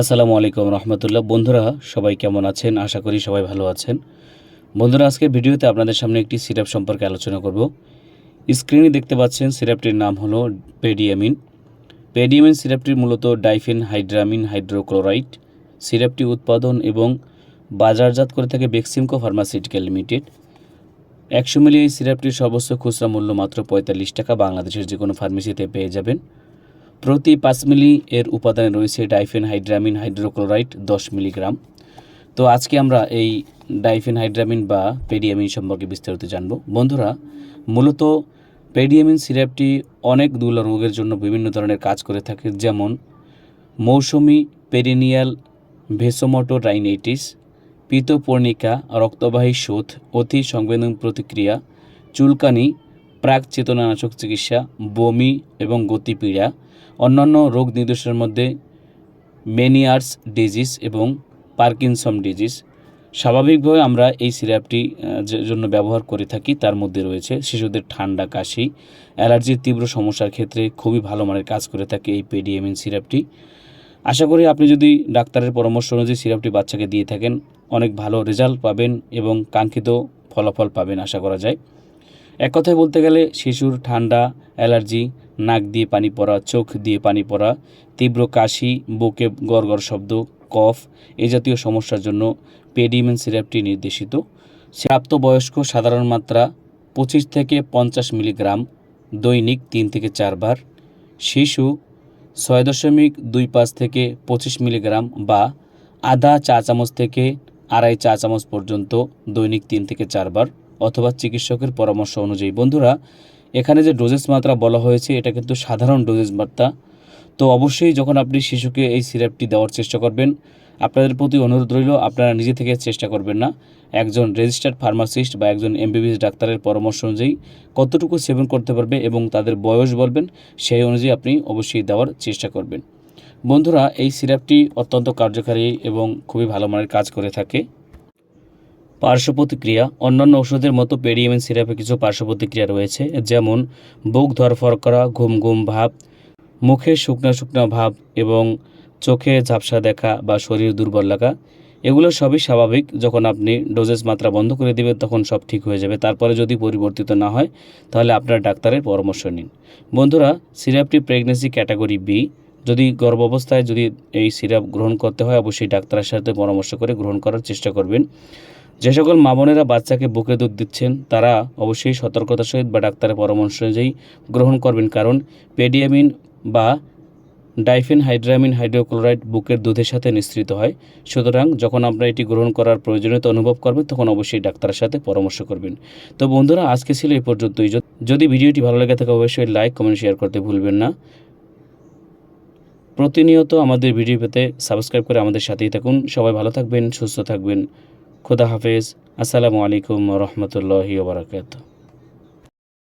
আসসালামু আলাইকুম রহমতুল্লাহ। বন্ধুরা, সবাই কেমন আছেন? আশা করি সবাই ভালো আছেন। বন্ধুরা আজকে ভিডিওতে আপনাদের সামনে একটি সিরাপ সম্পর্কে আলোচনা করব। স্ক্রিনে দেখতে পাচ্ছেন সিরাপটির নাম হলো পেডিয়ামিন। পেডিয়ামিন সিরাপটি মূলত ডাইফেন হাইড্রামিন হাইড্রোক্লোরাইড সিরাপটি উৎপাদন এবং বাজারজাত করে থাকে বেক্সিমকো ফার্মাসিউটিক্যাল লিমিটেড। একশো মিলি এই সিরাপটির সর্বোচ্চ খুচরা মূল্য মাত্র পঁয়তাল্লিশ টাকা। বাংলাদেশের যে কোনো ফার্মেসিতে পেয়ে যাবেন। প্রতি পাঁচ মিলি এর উপাদানে রয়েছে ডাইফেন হাইড্রামিন হাইড্রোক্লোরাইড দশ মিলিগ্রাম। তো আজকে আমরা এই ডাইফেন হাইড্রামিন বা পেডিয়ামিন সম্পর্কে বিস্তারিত জানব। বন্ধুরা, মূলত পেডিয়ামিন সিরাপটি অনেক দুর্লভ রোগের জন্য বিভিন্ন ধরনের কাজ করে থাকে, যেমন মৌসুমি পেরিনিয়াল ভেসোমোটো রাইনাইটিস পিতপর্ণিকা, রক্তবাহী শোথ অতি সংবেদন প্রতিক্রিয়া, চুলকানি প্রাক চেতনানাশক চিকিৎসা, বমি এবং গতিপীড়া, অন্যান্য রোগ নির্দেশের মধ্যে মেনিয়ার্স ডিজিজ এবং পার্কিনসম ডিজিজ। স্বাভাবিকভাবে আমরা এই সিরাপটি জন্য ব্যবহার করে থাকি তার মধ্যে রয়েছে শিশুদের ঠান্ডা, কাশি, অ্যালার্জির তীব্র সমস্যার ক্ষেত্রে খুবই ভালো মানের কাজ করে থাকে এই পেডিএমিন সিরাপটি। আশা করি আপনি যদি ডাক্তারের পরামর্শ অনুযায়ী সিরাপটি বাচ্চাকে দিয়ে থাকেন, অনেক ভালো রেজাল্ট পাবেন এবং কাঙ্ক্ষিত ফলাফল পাবেন আশা করা যায়। এক কথায় বলতে গেলে শিশুর ঠান্ডা, অ্যালার্জি, নাক দিয়ে পানি পড়া, চোখ দিয়ে পানি পড়া, তীব্র কাশি, বুকে গড়গড় শব্দ, কফ এ জাতীয় সমস্যার জন্য পেডিমেন সিরাপটি নির্দেশিত। প্রাপ্তবয়স্ক সাধারণ মাত্রা পঁচিশ থেকে পঞ্চাশ মিলিগ্রাম, দৈনিক তিন থেকে চারবার শিশু ছয় দশমিক দুই পাঁচ থেকে পঁচিশ মিলিগ্রাম বা আধা চা চামচ থেকে আড়াই চা চামচ পর্যন্ত দৈনিক তিন থেকে চারবার অথবা চিকিৎসকের পরামর্শ অনুযায়ী। বন্ধুরা, এখানে যে ডোজেস মাত্রা বলা হয়েছে, এটা কিন্তু সাধারণ ডোজেস মাত্রা। তো অবশ্যই যখন আপনি শিশুকে এই সিরাপটি দেওয়ার চেষ্টা করবেন, আপনাদের প্রতি অনুরোধ রইল, আপনারা নিজে থেকে চেষ্টা করবেন না। একজন রেজিস্টার্ড ফার্মাসিস্ট বা একজন এমবিবিএস ডাক্তারের পরামর্শ অনুযায়ী কতটুকু সেবন করতে পারবে এবং তাদের বয়স বলবেন, সেই অনুযায়ী আপনি অবশ্যই দেওয়ার চেষ্টা করবেন। বন্ধুরা, এই সিরাপটি অত্যন্ত কার্যকারী এবং খুবই ভালো মানের কাজ করে থাকে। পার্শ্ব প্রতিক্রিয়া অন্যান্য ওষুধের মতো পেডিএমএন সিরাপে কিছু পার্শ্ব প্রতিক্রিয়া রয়েছে, যেমন বুক ধরফর করা, ঘুম ঘুম ভাব, মুখে শুকনো শুকনো ভাব এবং চোখে ঝাপসা দেখা বা শরীর দুর্বল লাগা। এগুলো সবই স্বাভাবিক, যখন আপনি ডোজেস মাত্রা বন্ধ করে দেবেন, তখন সব ঠিক হয়ে যাবে। তারপরে যদি পরিবর্তিত না হয়, তাহলে আপনার ডাক্তারের পরামর্শ নিন। বন্ধুরা, সিরাপটি প্রেগনেন্সি ক্যাটাগরি বি। যদি গর্ভাবস্থায় যদি এই সিরাপ গ্রহণ করতে হয়, অবশ্যই ডাক্তারের সাথে পরামর্শ করে গ্রহণ করার চেষ্টা করবেন। যে সকল মা বোনেরা বাচ্চাকে বুকে দুধ দিচ্ছেন, তারা অবশ্যই সতর্কতার সহিত বা ডাক্তারের পরামর্শ অনুযায়ী গ্রহণ করবেন। কারণ পেডিয়ামিন বা ডাইফেন হাইড্রামিন হাইড্রোক্লোরাইড বুকের দুধের সাথে নিঃসৃত হয়। সুতরাং যখন আপনারা এটি গ্রহণ করার প্রয়োজনীয়তা অনুভব করবেন, তখন অবশ্যই ডাক্তারের সাথে পরামর্শ করবেন। তো বন্ধুরা, আজকে ছিল এই পর্যন্তই। যদি- ভিডিওটি ভালো লেগে থাকে, অবশ্যই লাইক, কমেন্ট, শেয়ার করতে ভুলবেন না। প্রতিনিয়ত আমাদের ভিডিও পেতে সাবস্ক্রাইব করে আমাদের সাথেই থাকুন। সবাই ভালো থাকবেন, সুস্থ থাকবেন। খোদা হাফেজ। আসসালামু আলাইকুম রহমতুল্লাহি ওবরাকাতুহ